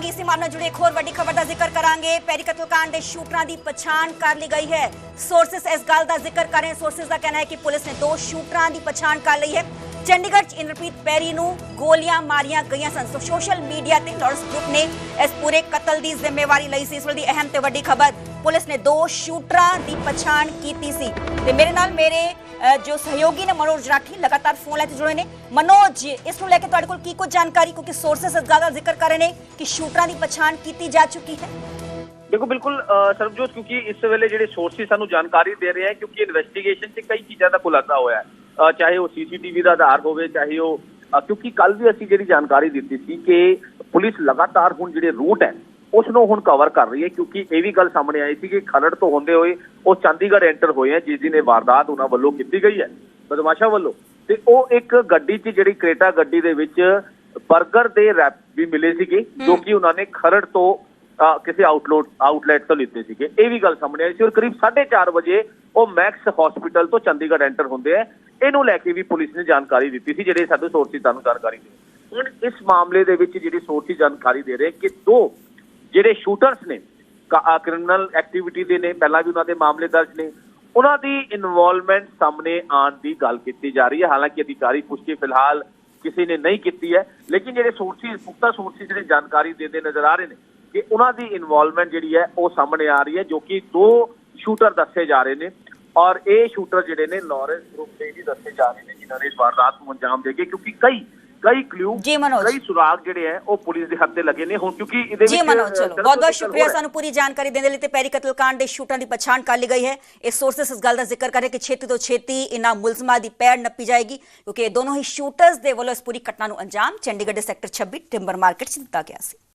ਕਰਾਂਗੇ। ਇਸੇ ਮਾਮਲੇ ਨਾਲ ਜੁੜੀ ਇੱਕ ਹੋਰ ਵੱਡੀ ਖਬਰ ਦਾ ਜ਼ਿਕਰ ਕਰਾਂਗੇ। ਪੈਰੀ ਕਤਲकांड ਦੇ ਸ਼ੂਟਰਾਂ ਦੀ ਪਛਾਣ ਕਰ ਲਈ ਗਈ ਹੈ। ਸੋਰਸਸ ਇਸ ਗੱਲ ਦਾ ਜ਼ਿਕਰ ਕਰ ਰਹੇ ਹਨ। ਸੋਰਸਸ ਦਾ ਕਹਿਣਾ ਹੈ ਕਿ ਪੁਲਿਸ ਨੇ ਦੋ ਸ਼ੂਟਰਾਂ ਦੀ ਪਛਾਣ ਕਰ ਲਈ ਹੈ। ਚੰਡੀਗੜ੍ਹ 'ਚ ਇੰਦਰਪ੍ਰੀਤ ਪੈਰੀ ਨੂੰ ਗੋਲੀਆਂ ਮਾਰੀਆਂ ਗਈਆਂ ਸਨ। ਸੋ ਸੋਸ਼ਲ ਮੀਡੀਆ ਤੇ ਟੌਰਸ ਗਰੁੱਪ ਨੇ ਇਸ ਪੂਰੇ ਕਤਲ ਦੀ ਜ਼ਿੰਮੇਵਾਰੀ ਲਈ ਸੀ। ਇਸ ਵੇਲੇ ਦੀ ਅਹਿਮ ਤੇ ਵੱਡੀ ਖਬਰ। ਪੁਲਿਸ ਨੇ ਦੋ ਸ਼ੂਟਰਾਂ ਦੀ ਪਛਾਣ ਕੀਤੀ ਸੀ। ਤੇ ਮੇਰੇ ਨਾਲ ਮੇਰੇ ਜੋ ਸਹਿਯੋਗੀ ਨੇ ਮਨੋਜ ਰਾਠੀ ਲਗਾਤਾਰ ਫੋਨ ਲੈ ਕੇ ਜੁੜੇ ਨੇ। ਮਨੋਜ ਇਸ ਨੂੰ ਲੈ ਕੇ ਤੁਹਾਡੇ ਕੋਲ ਕੀ ਕੁਝ ਜਾਣਕਾਰੀ ਕਿਉਂਕਿ ਸੋਰਸਸ ਇਸ ਜ਼ਿਕਰ ਕਰ ਰਹੇ ਨੇ ਕਿ ਸ਼ੂਟਰਾਂ ਦੀ ਪਛਾਣ ਕੀਤੀ ਜਾ ਚੁੱਕੀ ਹੈ। ਦੇਖੋ ਬਿਲਕੁਲ ਸਰਬਜੋਤ ਕਿਉਂਕਿ ਇਸ ਵੇਲੇ ਜਿਹੜੇ ਸੋਰਸਿਸ ਸਾਨੂੰ ਜਾਣਕਾਰੀ ਦੇ ਰਹੇ ਹੈ ਕਿਉਂਕਿ ਇਨਵੈਸਟੀਗੇਸ਼ਨ 'ਚ ਕਈ ਚੀਜ਼ਾਂ ਦਾ ਖੁਲਾਸਾ ਹੋਇਆ ਹੈ। ਅ, ਚਾਹੇ ਉਹ ਸੀਸੀਟੀਵੀ ਦਾ ਆਧਾਰ ਹੋਵੇ ਚਾਹੇ ਉਹ ਕਿਉਂਕਿ ਕੱਲ ਵੀ ਅਸੀਂ ਜਿਹੜੀ ਜਾਣਕਾਰੀ ਦਿੱਤੀ ਸੀ ਕਿ ਪੁਲਿਸ ਲਗਾਤਾਰ ਹੁਣ ਜਿਹੜੇ ਰੂਟ ਹੈ ਉਸ ਨੂੰ ਹੁਣ ਕਵਰ ਕਰ ਰਹੀ ਹੈ ਕਿਉਂਕਿ ਇਹ ਵੀ ਗੱਲ ਸਾਹਮਣੇ ਆਈ ਸੀ ਕਿ ਖਰੜ ਤੋਂ ਹੁੰਦੇ ਹੋਏ ਉਹ ਚੰਡੀਗੜ੍ਹ ਐਂਟਰ ਹੋਏ ਹੈ ਜਿਸ ਦੀ ਨੇ ਵਾਰਦਾਤ ਉਹਨਾਂ ਵੱਲੋਂ ਕੀਤੀ ਗਈ ਹੈ ਬਦਮਾਸ਼ਾਂ ਵੱਲੋਂ। ਤੇ ਉਹ ਇੱਕ ਗੱਡੀ 'ਚ ਜਿਹੜੀ ਕ੍ਰੇਟਾ ਗੱਡੀ ਦੇ ਵਿੱਚ 버ਗਰ ਦੇ ਰੈਪ ਵੀ ਮਿਲੇ ਸੀਗੇ ਜੋ ਕਿ ਉਹਨਾਂ ਨੇ ਖਰੜ ਤੋਂ ਕਿਸੇ ਆਊਟਲੈਟ ਆਊਟਲੈਟ ਤੋਂ ਲਿੱਤੇ ਸੀਗੇ। ਇਹ ਵੀ ਗੱਲ ਸਾਹਮਣੇ ਆਈ ਸੀ ਔਰ ਕਰੀਬ 4:30 ਵਜੇ ਉਹ ਮੈਕਸ ਹਸਪੀਟਲ ਤੋਂ ਚੰਡੀਗੜ੍ਹ ਐਂਟਰ ਹੁੰਦੇ ਆ। ਇਹਨੂੰ ਲੈ ਕੇ ਵੀ ਪੁਲਿਸ ਨੇ ਜਾਣਕਾਰੀ ਦਿੱਤੀ ਸੀ ਜਿਹੜੇ ਸਾਡੇ ਸੋਰਸਿਸ ਤੁਹਾਨੂੰ ਜਾਣਕਾਰੀ ਦੇ ਹੁਣ ਇਸ ਮਾਮਲੇ ਦੇ ਵਿੱਚ ਜਿਹੜੀ ਸੋਰਸਿਸ ਜਾਣਕਾਰੀ ਦੇ ਰਹੇ ਕਿ ਦੋ ਜਿਹੜੇ ਸ਼ੂਟਰਸ ਨੇ ਕ੍ਰਿਮੀਨਲ ਐਕਟੀਵਿਟੀ ਦੇ ਨੇ, ਪਹਿਲਾਂ ਵੀ ਉਹਨਾਂ ਦੇ ਮਾਮਲੇ ਦਰਜ ਨੇ, ਉਹਨਾਂ ਦੀ ਇਨਵੋਲਵਮੈਂਟ ਸਾਹਮਣੇ ਆਉਣ ਦੀ ਗੱਲ ਕੀਤੀ ਜਾ ਰਹੀ ਹੈ। ਹਾਲਾਂਕਿ ਅਧਿਕਾਰੀ ਪੁਸ਼ਟੀ ਫਿਲਹਾਲ ਕਿਸੇ ਨੇ ਨਹੀਂ ਕੀਤੀ ਹੈ, ਲੇਕਿਨ ਜਿਹੜੇ ਸੋਰਸਿਸ ਪੁਖਤਾ ਸੋਰਸਿਸ ਜਿਹੜੇ ਜਾਣਕਾਰੀ ਦਿੰਦੇ ਨਜ਼ਰ ਆ ਰਹੇ ਨੇ ਕਿ ਉਹਨਾਂ ਦੀ ਇਨਵੋਲਵਮੈਂਟ ਜਿਹੜੀ ਹੈ, ਉਹ ਸਾਹਮਣੇ ਆ ਰਹੀ ਹੈ, ਜੋ ਕਿ ਦੋ ਸ਼ੂਟਰ ਦੱਸੇ ਜਾ ਰਹੇ ਨੇ ਔਰ ਇਹ ਸ਼ੂਟਰ ਜਿਹੜੇ ਨੇ ਲਾਰੈਂਸ ਗਰੁੱਪ ਦੇ ਹੀ ਦੱਸੇ ਜਾ ਰਹੇ ਨੇ, ਜਿਨ੍ਹਾਂ ਨੇ ਇਸ ਵਾਰਦਾਤ ਨੂੰ ਅੰਜਾਮ ਦੇ ਕੇ, ਕਿਉਂਕਿ ਕਈ ਕਈ ਕਲੂ ਜੀ ਮਨੋਜ। ਕਈ ਸੁਰਾਗ ਜਿਹੜੇ ਹੈ ਉਹ ਪੁਲਿਸ ਦੇ ਹੱਥੇ ਲੱਗੇ ਨੇ। ਹੁਣ ਕਿਉਂਕਿ ਇਹਦੇ ਜੀ ਵਿੱਚ ਮਨੋਜ ਅ, ਚਲੋ ਬਹੁਤ ਬਹੁਤ ਸ਼ੁਕਰੀਆ। ਸਾਨੂੰ ਪੂਰੀ ਜਾਣਕਾਰੀ ਦੇਣ ਦੇ ਲਈ ਤੇ ਪੈਰੀ ਕਤਲकांड ਦੇ ਸ਼ੂਟਰਾਂ ਦੀ ਪਛਾਣ ਕਰ ਲਈ ਗਈ ਹੈ। ਇਹ ਸੋਰਸਸ ਇਸ ਗੱਲ ਦਾ ਜ਼ਿਕਰ ਕਰ ਰਹੇ ਕਿ ਛੇਤੀ ਤੋਂ ਛੇਤੀ ਇਹਨਾਂ ਮੁਲਜ਼ਮਾਂ ਦੀ ਪੈਰ ਨੱਪੀ ਜਾਏਗੀ ਕਿਉਂਕਿ ਇਹ ਦੋਨੋਂ ਹੀ ਸ਼ੂਟਰਸ ਦੇ ਵੱਲੋਂ ਇਸ ਪੂਰੀ ਘਟਨਾ ਨੂੰ ਅੰਜਾਮ। ਚੰਡੀਗੜ੍ਹ ਦੇ ਸੈਕਟਰ 26 ਟਿੰਬਰ ਮਾਰਕੀਟ 'ਚ ਦਿੱਤਾ ਗਿਆ ਸੀ।